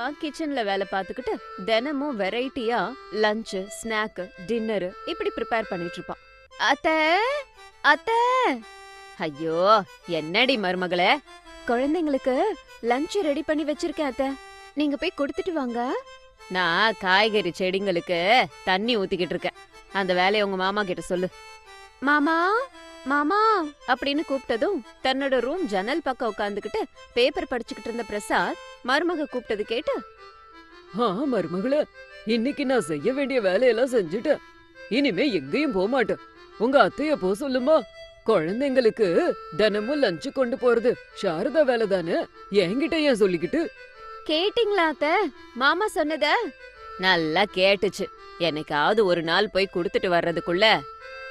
கிச்சன்ல வேலை பார்த்துக்கிட்டு தினமும் வெரைட்டியா லஞ்ச் ஸ்நாக் டின்னர் இப்படி ப்ரிப்பேர் பண்ணிட்டு இருப்பான். அத்த அத்த! ஐயோ என்னடி மருமகளே? குழந்தைங்களுக்கு லஞ்ச் ரெடி பண்ணி வச்சிருக்கேன் அத்த. நீங்க போய் கொடுத்துட்டு வாங்க. நான் காய்கறி செடிங்களுக்கு தண்ணி ஊத்திக்கிட்டு இருக்கேன். அந்த வேலையை உங்க மாமா கிட்ட சொல்லு. மாமா மாமா அப்படின்னு கூப்பிட்டதும் தன்னோட ரூம் ஜன்னல் பக்கம் உட்காந்துக்கிட்டு பேப்பர் படிச்சுக்கிட்டு இருந்த பிரசாத் மருமக கூப்பிட்டது கேட்டு ஆ மருமகளே இன்னைக்கு நான் செய்ய வேண்டிய வேலையெல்லாம் செஞ்சுட்டேன் இனிமே எங்கேயும் போக மாட்டேன். உங்க அத்தைய போ சொல்லுமா? குழந்தைங்களுக்கு தினமும் லஞ்சு கொண்டு போறது சாரதா வேலை தானே என்கிட்ட ஏன் சொல்லிக்கிட்டு? கேட்டிங்களா அத்த? மாமா சொன்னத? நல்லா கேட்டுச்சு. என்னைக்காவது ஒரு நாள் போய் கொடுத்துட்டு வர்றதுக்குள்ள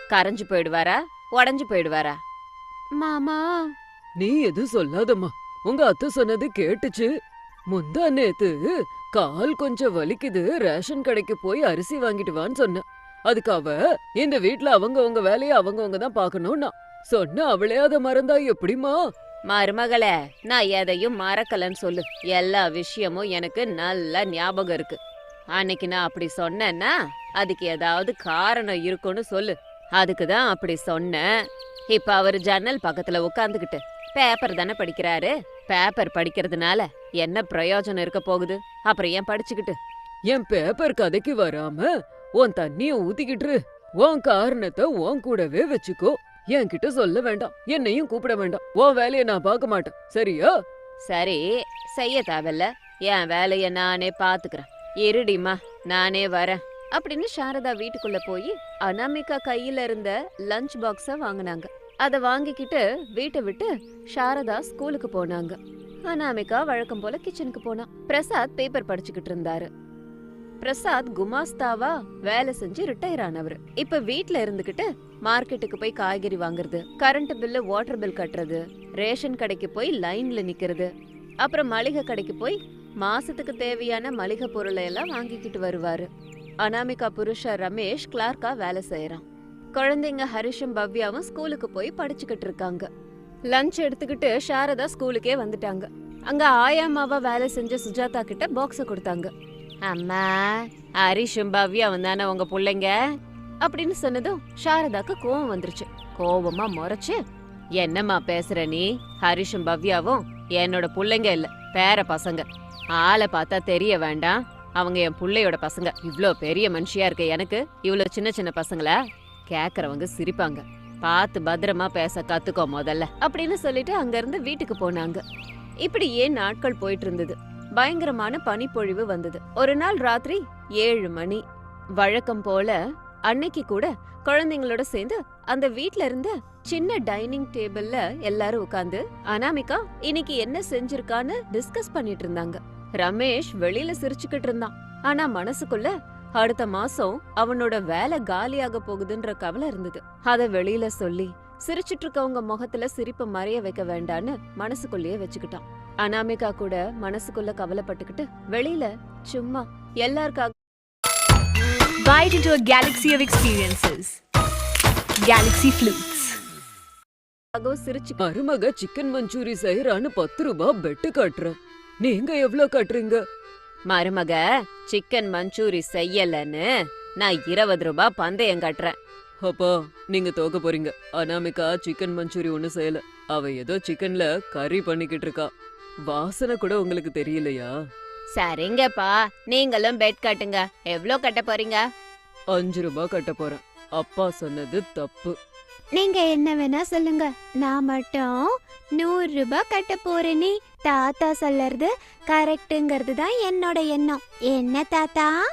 கரைஞ்சு போயிடுவாரா? உடஞ்சு போயிடுவாரா? மாமா. நீ எதுவும் சொல்லாதம்மா. உங்க அத்தை சொன்னது கேட்டுச்சு. முந்தா நேத்து கால் கொஞ்சம் வலிக்குது ரேஷன் கடைக்கு போய் அரிசி வாங்கிட்டு வான்னு சொன்ன. அதுக்கு அவ இந்த வீட்ல அவங்கவங்க வேலைய அவங்கவங்க தான் பார்க்கணும்னா. சொன்ன அவளே அதை மறந்தா எப்படிமா மருமகளே நான் எதையும் மறக்கலன்னு சொல்லு. எல்லா விஷயமும் எனக்கு நல்லா ஞாபகம் இருக்கு. அன்னைக்கு நான் அப்படி சொன்னேன்னா அதுக்கு ஏதாவது காரணம் இருக்குன்னு சொல்லு. அதுக்கு தான் அப்படி சொன்னேன். இப்ப அவர் ஜன்னல் பக்கத்துல உட்காந்துக்கிட்டு பேப்பர் தானே படிக்கிறாரு? பேப்பர் படிக்கிறதுனால என்ன பிரயோஜனம் இருக்க போகுது? அப்புறம் ஏன் படிச்சுக்கிட்டு? என் பேப்பர் கதைக்கு வராம உன் தண்ணிய ஊத்திக்கிட்டு. உன் காரணத்தை உன் கூடவே வச்சுக்கோ. என்கிட்ட சொல்ல வேண்டாம். என்னையும் கூப்பிட வேண்டாம். உன் வேலைய நான் பார்க்க மாட்டேன். சரியா? சரி செய்ய தேவையில்ல. என் வேலைய நானே பாத்துக்கிறேன் இருடிமா நானே வரேன். அப்படின்னு சாரதா வீட்டுக்குள்ள போய் அனாமிகா கையில இருந்த லஞ்ச் பாக்ஸ வாங்கினாங்க. அதை வாங்கிக்கிட்டு வீட்டை விட்டு சாரதா ஸ்கூலுக்கு போனாங்க. அனாமிகா வழக்கம் போல கிச்சனுக்கு போனா. பிரசாத் பேப்பர் படிச்சுக்கிட்டு இருந்தாரு. பிரசாத் குமாஸ்தாவா வேலை செஞ்சு ரிட்டையர் ஆனவர். இப்ப வீட்ல இருந்துகிட்டு மார்க்கெட்டுக்கு போய் காய்கறி வாங்குறது கரண்ட் பில்லு வாட்டர் பில் கட்டுறது ரேஷன் கடைக்கு போய் லைன்ல நிக்கிறது அப்புறம் மளிகை கடைக்கு போய் மாசத்துக்கு தேவையான மளிகை பொருளை எல்லாம் வாங்கிக்கிட்டு வருவாரு. அனாமிகா புருஷ ரமேஷ் கிளார்க்கா வேலை செய்யறான் குழந்தைங்க ஹரிஷும் பவ்யாவும் ஸ்கூலுக்கு போய் படிச்சுக்கிட்டு இருக்காங்க. லஞ்ச் எடுத்துக்கிட்டு சாரதா ஸ்கூலுக்கே வந்துட்டாங்க. அங்க ஆயாமாவா வேலை செஞ்ச சுஜாதா கிட்ட பாக்ஸ கொடுத்தாங்க. அம்மா ஹரிஷும் பவ்யாவும் தானே உங்க பிள்ளைங்க? அப்படின்னு சொன்னதும் சாரதாக்கு கோவம் வந்துருச்சு. கோவமா முறைச்சு என்னம்மா பேசுற நீ? ஹரிஷும் பவ்யாவும் என்னோட பிள்ளைங்க இல்ல பேர பசங்க. ஆளை பார்த்தா தெரிய வேண்டாம். அவங்க என் பிள்ளையோட பசங்க. இவ்வளோ பெரிய மனுஷியா இருக்க எனக்கு? இவ்வளோ சின்ன சின்ன பசங்களா? கேட்குறவங்க சிரிப்பாங்க. பார்த்து பத்திரமா பேச கத்துக்கோ முதல்ல அப்படின்னு சொல்லிட்டு அங்கிருந்து வீட்டுக்கு போனாங்க. இப்படியே நாட்கள் போயிட்டு இருந்தது பயங்கரமான பனிப்பொழிவு வந்தது. ஒரு நாள் ராத்திரி ஏழு மணி. வழக்கம் போல அன்னைக்கு கூட குழந்தைங்களோட சேர்ந்து அந்த வீட்ல இருந்த சின்ன டைனிங் டேபிள்ல எல்லாரும் உட்காந்து அனாமிகா இன்னைக்கு என்ன செஞ்சிருக்கான்னு டிஸ்கஸ் பண்ணிட்டு இருந்தாங்க ரமேஷ் வெளியில சிரிச்சுக்கிட்டு இருந்தான் ஆனா மனசுக்குள்ள அடுத்த மாசம் அவனோட வேலை காலியாக போகுதுன்ற கவலை இருந்தது அத வெளியில சொல்லி சிரிச்சிட்டு இருக்கவங்க முகத்துல சிரிப்பை மறைய வைக்க வேண்டான்னு மனசுக்குள்ளேயே வச்சுக்கிட்டான் அனாமிகா கூட மனசுக்குள்ள கவலைப்பட்டுக்கிட்டு வெளியில சும்மா எல்லாருக்காக Bite into a galaxy of experiences. Galaxy Flutes. சிரிச்சு மருமக சிக்கன் மஞ்சூரி செய்யறான்னு பத்து ரூபாய் பெட்டு கட்டுறேன் நீங்க எவ்வளவு கட்டுறீங்க? மருமக சிக்கன் மஞ்சூரி செய்யலன்னு நான் இருபது ரூபாய் பந்தயம் கட்டுறேன். அப்பா நீங்க தோக்க போறீங்க. அனாமிகா சிக்கன் மஞ்சூரி ஒண்ணு செய்யல. அவ ஏதோ சிக்கன்ல கறி பண்ணிக்கிட்டு இருக்கா. வாசனை கூட உங்களுக்கு தெரியலையா? சரிங்கப்பா நீங்களும் பெட் கட்டுங்க. எவ்வளோ கட்ட போறீங்க? அஞ்சு ரூபாய் கட்ட போறேன். அப்பா சொன்னது தப்பு. நீங்க என்ன வேணா சொல்லுங்க. நான் மட்டும் நூறு ரூபாய் கட்ட போறேனே தாத்தா சொல்லறது கரெக்ட்டுங்கிறது தான் என்னோட எண்ணம். என்ன தாத்தா?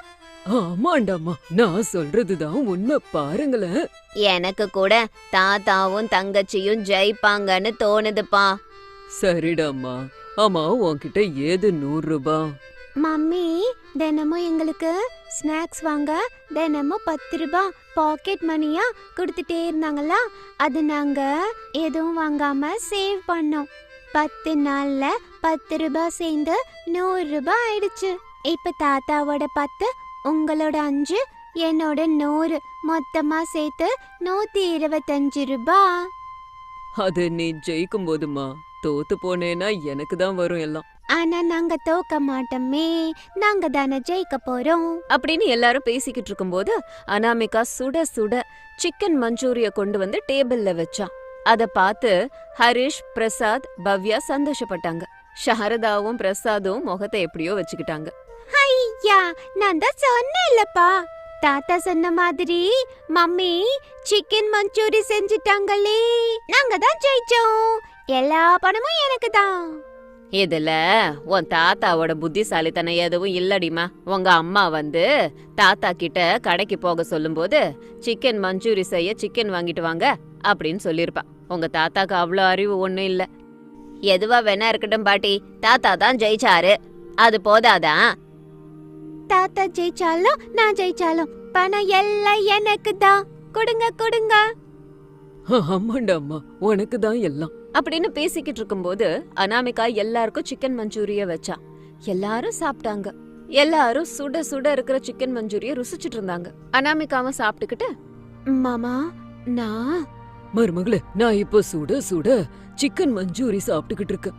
ஆமாண்டாம்மா நான் சொல்றதுதான் உண்மை பாருங்களேன். எனக்கு கூட தாத்தாவும் தங்கச்சியும் ஜெயிப்பாங்கன்னு தோணுதுப்பா. சரிடாம்மா ஆமா உன்கிட்ட ஏது நூறு ரூபாய் மம்மி தினமும் எங்களுக்கு ஸ்நாக்ஸ் வாங்க. தினமும் பத்து ரூபாய் பாக்கெட் மணியா கொடுத்துட்டே இருந்தாங்களா? அது நாங்க எதுவும் வாங்காம சேவ் பண்ணோம். பத்து நாள்ல பத்து ரூபாய் சேர்ந்து நூறு ரூபாய் ஆயிடுச்சு. இப்ப தாத்தாவோட பத்து உங்களோட அஞ்சு என்னோட நூறு. மொத்தமா சேர்த்து நூத்தி இருபத்தஞ்சு ரூபாய் அது நீ ஜெயிக்கும் போதுமா தோத்து போனேன்னா எனக்கு தான் வரும் எல்லாம். ஆனா நாங்க தோக்க மாட்டோமே நாங்க தானே ஜெயிக்க போறோம். அப்படின்னு எல்லாரும் பேசிக்கிட்டு இருக்கும்போது அனாமிகா சுட சுட சிக்கன் மஞ்சூரிய கொண்டு வந்து டேபிள்ல வச்சான் அத பார்த்து ஹரிஷ் பிரசாத் பவ்யா சந்தோஷப்பட்டாங்க. சாரதாவும் பிரசாதும் முகத்தை எப்படியோ வச்சுக்கிட்டாங்க. ஐயா நான் தான் சொன்னேன்லப்பா. தாத்தா சொன்ன மாதிரி மம்மி சிக்கன் மஞ்சூரி செஞ்சுட்டாங்களே. நாங்க தான் ஜெயிச்சோம். எல்லா பணமும் எனக்கு தான் இதுல உன் தாத்தாவோட புத்திசாலித்தனம் எதுவும் இல்லடிமா. உங்க அம்மா வந்து தாத்தா கிட்ட கடைக்கு போக சொல்லும்போது சிக்கன் மஞ்சூரி செய்ய சிக்கன் வாங்கிட்டு வாங்க அப்படின்னு சொல்லிருப்பா உங்க தாத்தாக்கு அவ்வளோ அறிவு ஒண்ணும் இல்ல. எதுவா வேணா இருக்கட்டும் பாட்டி. தாத்தா தான் ஜெயிச்சாரு. அது போதாதான் தாத்தா ஜெயிச்சாலும் நான் ஜெயிச்சாலும் பணம் எல்லாம் எனக்கு தான் கொடுங்க கொடுங்க. ஆமாண்டா அம்மா. உனக்கு தான் எல்லாம். அப்படின்னு பேசிக்கிட்டு இருக்கும்போது அனாமிகா எல்லாருக்கும் சிக்கன் மஞ்சூரிய வச்சா. எல்லாரும் சாப்பிட்டாங்க. எல்லாரும் சுட சுட இருக்கிற சிக்கன் மஞ்சூரிய ருசிச்சிட்டு இருந்தாங்க. அனாமிகாவும் சாப்பிட்டுக்கிட்டு மாமா நான் மருமகளே நான் இப்போ சுட சுட சிக்கன் மஞ்சூரி சாப்பிட்டுக்கிட்டு இருக்கேன்.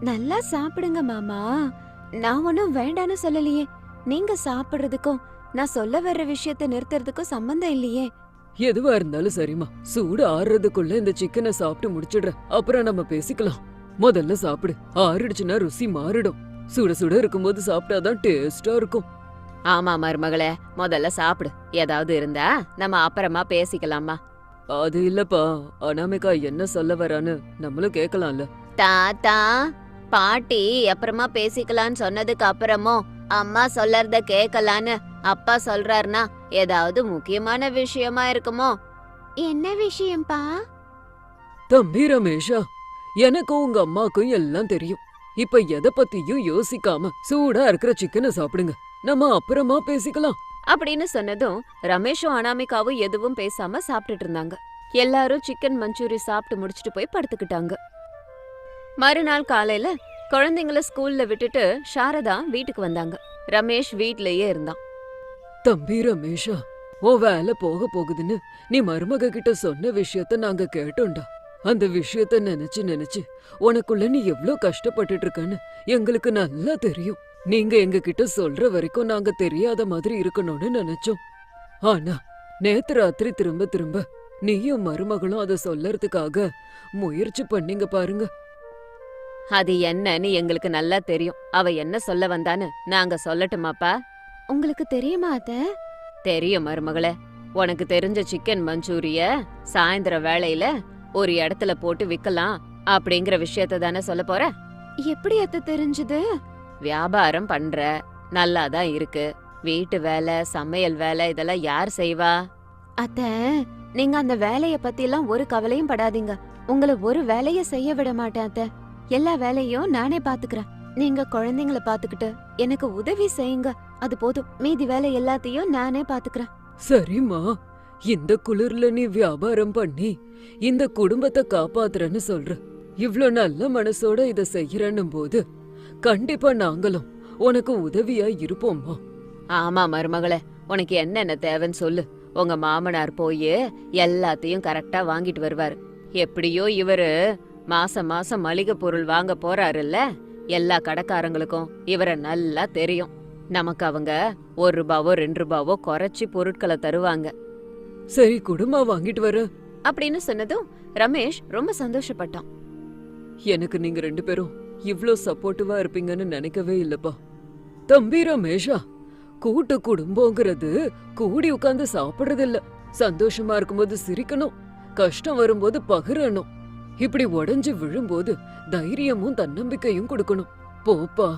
நல்லா சாப்பிடுங்க மாமா. நான் ஒன்றும் வேண்டான்னு சொல்லலையே. நீங்க சாப்பிடுறதுக்கும் நான் சொல்ல வர்ற விஷயத்த நிறுத்துறதுக்கும் சம்மந்தம் இல்லையே. எதுவா இருந்தாலும் சரிம்மா. சூடு ஆறுறதுக்குள்ள இந்த சிக்கனை சாப்பிட்டு முடிச்சிடுறேன். அப்புறம் நம்ம பேசிக்கலாம். முதல்ல சாப்பிடு. ஆறிடுச்சுன்னா ருசி மாறிடும். சுட சுட இருக்கும்போது சாப்பிட்டாதான் டேஸ்டா இருக்கும். ஆமா மருமகளே முதல்ல சாப்பிடு. ஏதாவது இருந்தா நம்ம அப்புறமா பேசிக்கலாமா அது இல்லப்பா. அனாமிகா என்ன சொல்ல வரான்னு நம்மளும் கேட்கலாம்ல தாத்தா பாட்டி அப்புறமா பேசிக்கலாம்னு சொன்னதுக்கு அப்புறமும் அம்மா சொல்லறத கேட்கலான்னு அப்பா சொல்றாருனா ஏதாவது முக்கியமான விஷயமா இருக்குமோ? என்ன விஷயம்ப்பா தம்பி ரமேஷா எனக்கும் உங்க அம்மாக்கும் எல்லாம் தெரியும். இப்ப எதை பத்தியும் யோசிக்காம சூடா இருக்கிற சிக்கனை சாப்பிடுங்க. நம்ம அப்புறமா பேசிக்கலாம். அப்படின்னு சொன்னதும் ரமேஷும் அனாமிகாவும் எதுவும் பேசாம சாப்பிட்டுட்டு இருந்தாங்க. எல்லாரும் சிக்கன் மஞ்சூரி சாப்பிட்டு முடிச்சிட்டு போய் படுத்துக்கிட்டாங்க. மறுநாள் காலையில குழந்தைங்கள ஸ்கூல்ல விட்டுட்டு சாரதா வீட்டுக்கு வந்தாங்க. ரமேஷ் வீட்லயே இருந்தான். தம்பி ரமேஷா ஓ வேலை போக போகுதுன்னு நீ மருமக கிட்ட சொன்ன விஷயத்த நாங்க கேட்டோம்டா. அந்த விஷயத்த நினைச்சு நினைச்சு உனக்குள்ள நீ எவ்ளோ கஷ்டப்பட்டுட்டு இருக்கன்னு எங்களுக்கு நல்லா தெரியும். நீங்க எங்க கிட்ட சொல்ற வரைக்கும் நாங்க தெரியாத மாதிரி இருக்கணும்னு நினைச்சோம். ஆனா நேத்து ராத்திரி திரும்ப திரும்ப நீயும் மருமகளும் அத சொல்லறதுக்காக முயற்சி பண்ணீங்க பாருங்க. அது என்னன்னு எங்களுக்கு நல்லா தெரியும். அவ என்ன சொல்ல வந்தான்னு நாங்க சொல்லட்டுமாப்பா? உங்களுக்கு தெரியுமா அத்த? தெரியும் மருமகளே. உனக்கு தெரிஞ்ச சிக்கன் மஞ்சூரிய சாயந்தர வேளையில ஒரு இடத்துல போட்டு விக்கலாம் அப்படிங்கிற விஷயத்த தானே சொல்ல போற? எப்படி அத்த தெரிஞ்சது? வியாபாரம் பண்ற. நல்லாதான் இருக்கு. வீட்டு வேலை சமையல் வேலை இதெல்லாம் யார் செய்வா? அத்த நீங்க அந்த வேலைய பத்தி எல்லாம் ஒரு கவலையும் படாதீங்க. உங்களை ஒரு வேலைய செய்ய விட மாட்டேன் அத்த. எல்லா வேலையும் நானே பாத்துக்கிறேன். நீங்க குழந்தைங்கள பாத்துக்கிட்டு எனக்கு உதவி செய்யுங்க. அது போதும். மீதி வேலை எல்லாத்தையும் நானே பாத்துக்கிறேன். சரிம்மா. இந்த குளிர்ல நீ வியாபாரம் பண்ணி இந்த குடும்பத்தை காப்பாத்துறன்னு சொல்ற. இவ்ளோ நல்ல மனசோட இத செய்யறன்னும் போது கண்டிப்பா நாங்களும் உனக்கு உதவியா இருப்போம்மா. ஆமா மருமகளே. உனக்கு என்னென்ன தேவைன்னு சொல்லு. உங்க மாமனார் போய் எல்லாத்தையும் கரெக்டா வாங்கிட்டு வருவாரு. எப்படியோ இவரு மாசம் மாசம் மளிகை பொருள் வாங்க போறாருல்ல? எல்லா கடைக்காரங்களுக்கும் இவரை நல்லா தெரியும். நமக்கு அவங்க ஒரு ரூபாவோ ரெண்டு ரூபாவோ குறைச்சி பொருட்களை தருவாங்க. சரி குடுமா வாங்கிட்டு வர. அப்படின்னு சொன்னதும் ரமேஷ் ரொம்ப சந்தோஷப்பட்டான். எனக்கு நீங்க ரெண்டு பேரும் இவ்ளோ சப்போர்ட்டிவா இருப்பீங்கன்னு நினைக்கவே இல்லப்பா. தம்பி ரமேஷா கூட்டு குடும்பங்கிறது கூடி உட்கார்ந்து சாப்பிடுறது இல்ல சந்தோஷமா இருக்கும்போது சிரிக்கணும். கஷ்டம் வரும்போது பகிரணும். இப்படி உடைஞ்சு விழும்போது தைரியமும் தன்னம்பிக்கையும் கொடுக்கணும். போப்பா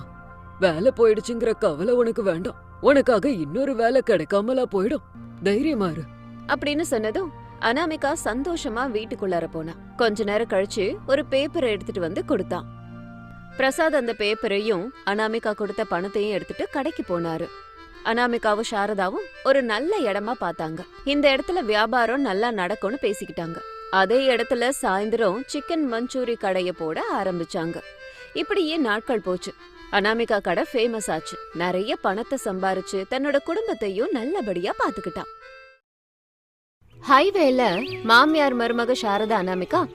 வேலை போயிடுச்சுங்கிற கவலை உனக்கு வேண்டாம். உனக்காக இன்னொரு வேலை கிடைக்காமலா போயிடும். தைரியமா இரு. அப்படின்னு சொன்னதும் அனாமிகா சந்தோஷமா வீட்டுக்குள்ளார போனா. கொஞ்ச நேரம் கழிச்சு ஒரு பேப்பரை எடுத்துட்டு வந்து கொடுத்தான் பிரசாத் அந்த பேப்பரையும் அனாமிகா கொடுத்த பணத்தையும் எடுத்துட்டு கடைக்கு போனாரு. அனாமிகாவும் சாரதாவும் ஒரு நல்ல இடமா பார்த்தாங்க. இந்த இடத்துல வியாபாரம் நல்லா நடக்கும்னு பேசிக்கிட்டாங்க. அதே இடத்துல சாயந்தரம் சிக்கன் மஞ்சூரி கடைய போட ஆரம்பிச்சாங்க. இப்படியே நாட்கள் போச்சு. அனாமிகா கடை ஃபேமஸ் ஆச்சு. நிறைய பணத்தை சம்பாரிச்சு தன்னோட குடும்பத்தையும் நல்லபடியா பாத்துக்கிட்டான் ஹைவேல மாமியார் மருமக சாரதா அனாமிகா